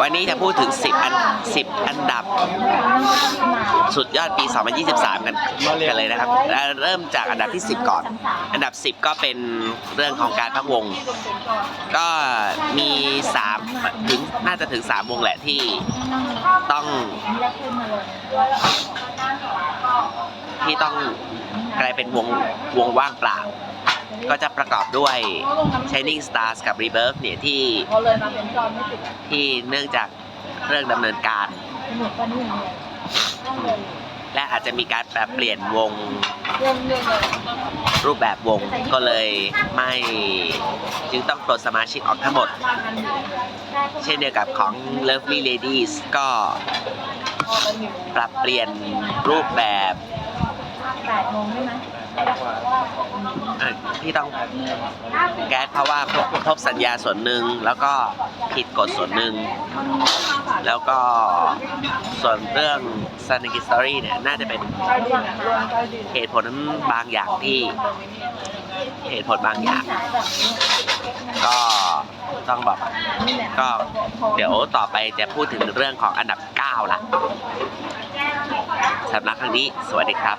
วันนี้จะพูดถึง 10 อัน 10 อันดับ สุดยอดปี 2023 กันกันเลยนะครับ เริ่มจากอันดับที่ 10 ก่อน อันดับ 10 ก็เป็นเรื่องของการพักวง ก็มี3ถึงน่าจะถึง 3 วงแหละที่ต้องที่ต้องกลายเป็นวงวงว่างเปล่า ก็จะประกอบด้วย Shining Stars กับ Rebirth เนี่ยที่ที่เนื่องจากเรื่องดำเนินการ และอาจจะมีการแปลเปลี่ยนวงรูปแบบวงก็เลยไม่จึงต้องปลดสมาชิกออกทั้งหมด เช่นเดียวกับของ Lovely Ladies ก็ปรับเปลี่ยนรูปแบบ แปดโมงใช่ไหมเอ่อที่ต้องแก๊สเพราะว่าพบพบสัญญาส่วนหนึ่งแล้วก็ผิดกฎส่วนหนึ่งแล้วก็ส่วนเรื่อง s u n n y Story เนี่ยน่าจะเป็นใต้ดินอะรวมใต้ดินเหตุผลบางอย่างที่เหตุผลบางอย่างสายแบบนี้ก็ต้องบอกนี่แหละก็เดี๋ยวต่อไปจะพูดถึงเรื่องของอันดับ 9 ละสำหรับครั้งนี้สวัสดีครับ